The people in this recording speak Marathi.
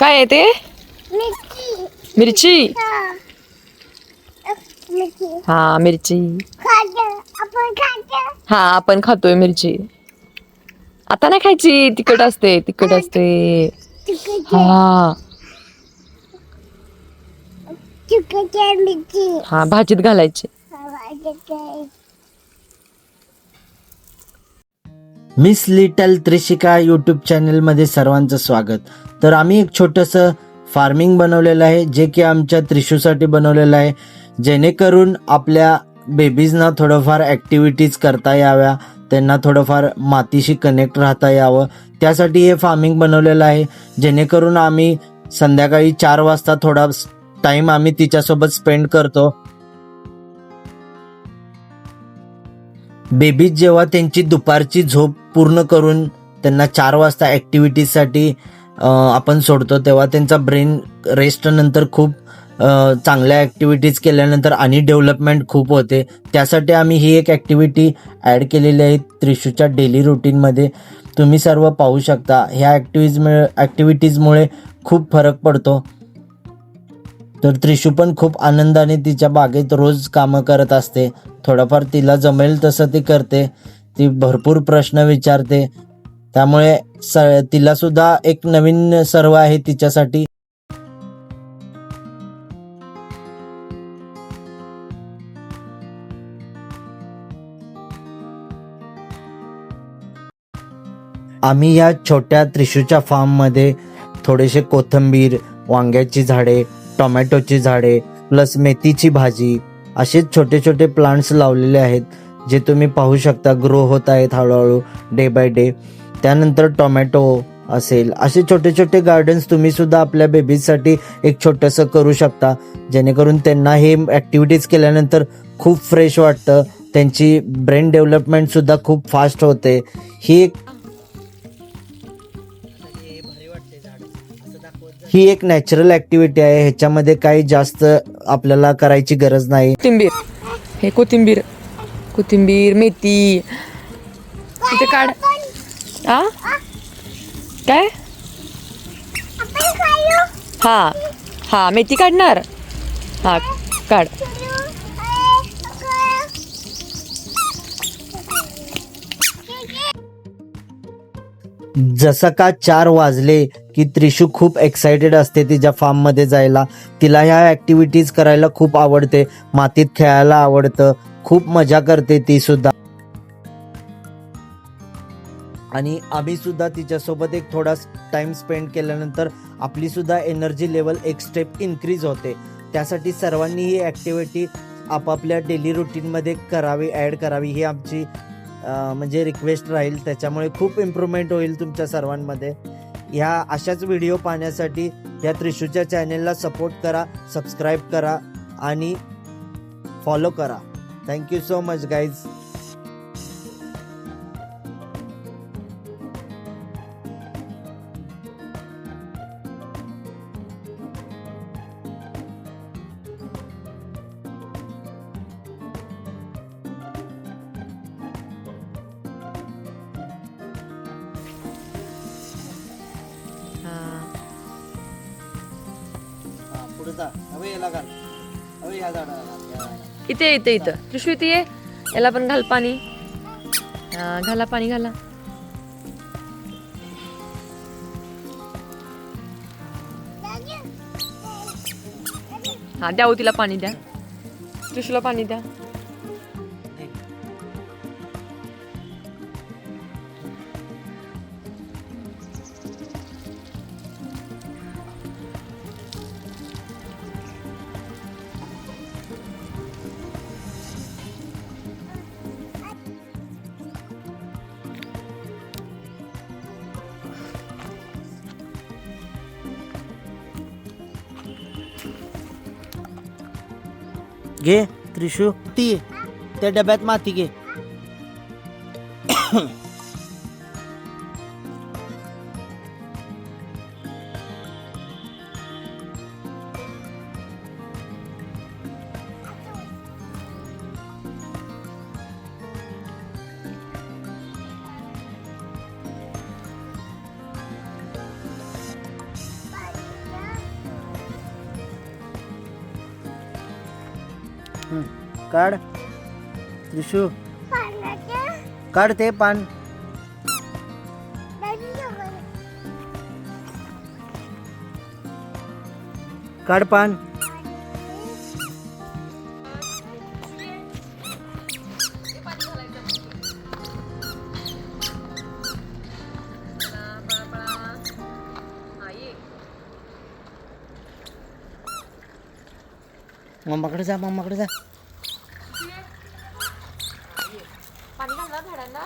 काय आहे ते? मिरची. मिरची? हा. मिरची. हा आपण हा खातोय मिरची. आता नाही खायची. तिखट असते तिखट असते. हा. हा भाजीत घालायची. मिस लिटल त्रिशिका यूट्यूब चॅनलमध्ये सर्वांचं स्वागत. तर आम्ही एक छोटंसं फार्मिंग बनवलेलं आहे जे की आमच्या त्रिशूसाठी बनवलेलं आहे. जेणेकरून आपल्या बेबीजना थोडंफार ॲक्टिव्हिटीज करता याव्या त्यांना थोडंफार मातीशी कनेक्ट राहता यावं. त्यासाठी हे फार्मिंग बनवलेलं आहे. जेणेकरून आम्ही संध्याकाळी चार वाजता थोडा टाईम आम्ही तिच्यासोबत स्पेंड करतो. बेबीज जेव्हा त्यांची दुपारची झोप पूर्ण करून त्यांना चार वाजता ॲक्टिव्हिटीजसाठी आपण सोडतो तेव्हा त्यांचा ब्रेन रेस्टनंतर खूप चांगल्या ॲक्टिव्हिटीज केल्यानंतर आणि डेव्हलपमेंट खूप होते. त्यासाठी आम्ही ही एक ॲक्टिव्हिटी ॲड केलेली आहे त्रिशूच्या डेली रुटीनमध्ये तुम्ही सर्व पाहू शकता. ह्या ॲक्टिव्हिज ॲक्टिव्हिटीजमुळे खूप फरक पडतो. तर त्रिशू पण खूप आनंदाने तिच्या बागेत रोज कामं करत असते. थोडंफार तिला जमेल तसं ती करते. ती भरपूर प्रश्न विचारते. त्यामुळे स तिला सुद्धा एक नवीन सर्व आहे तिच्यासाठी. आम्ही या छोट्या त्रिशूच्या फार्ममध्ये थोडेसे कोथिंबीर वांग्याची झाडे टोमॅटोची झाडे प्लस मेथीची भाजी असे छोटे छोटे प्लांट्स लावलेले आहेत जे तुम्ही पाहू शकता ग्रो होत आहेत हळूहळू डे बाय डे त्यानंतर टोमॅटो असेल असे छोटे छोटे गार्डन्स तुम्ही सुद्धा आपल्या बेबीजसाठी एक छोटंसं करू शकता. जेणेकरून त्यांना हे ॲक्टिव्हिटीज केल्यानंतर खूप फ्रेश वाटतं. त्यांची ब्रेन डेव्हलपमेंट सुद्धा खूप फास्ट होते. ही एक ही एक नॅचरल ऍक्टिव्हिटी आहे. ह्याच्यामध्ये काही जास्त आपल्याला करायची गरज नाही. कोथिंबीर. हे कोथिंबीर. कोथिंबीर मेथी. इथे काढ. आ? काय? हा. हा मेथी काढणार. हा काढ. जसं का चार वाजले की त्रिशू खूप एक्साइटेड असते तिच्या फार्ममध्ये जायला. तिला ह्या ॲक्टिव्हिटीज करायला खूप आवडते. मातीत खेळायला आवडतं. खूप मजा करते ती सुद्धा. आणि आम्ही सुद्धा तिच्यासोबत एक थोडा टाइम स्पेंड केल्यानंतर आपली सुद्धा एनर्जी लेवल एक स्टेप इन्क्रीज होते. त्यासाठी सर्वांनी ही ॲक्टिव्हिटी आपापल्या डेली रुटीनमध्ये करावी ॲड करावी ही आमची म्हणजे रिक्वेस्ट राहील. त्याच्यामुळे खूप इम्प्रूव्हमेंट होईल तुमच्या सर्वांमध्ये. ह्या अशाच व्हिडिओ पाहण्यासाठी या त्रिशूच्या चॅनेलला सपोर्ट करा सबस्क्राईब करा आणि फॉलो करा. थँक्यू सो मच गाईज हवे याला घाल. हवे झाडाला इथे इथे इथं. त्रिशू इथे ये. याला पण घाल पाणी. हा घाला पाणी घाला. हा द्या हो तिला पाणी द्या. त्रिशूला पाणी द्या. घे त्रिशू ती. त्या डब्यात माती घे. हं. काढ. त्रिशू. काढ ते पान. काढ पान. मम्माकडे जा मम्माकडे जा. पाणी घालवा झाडांना.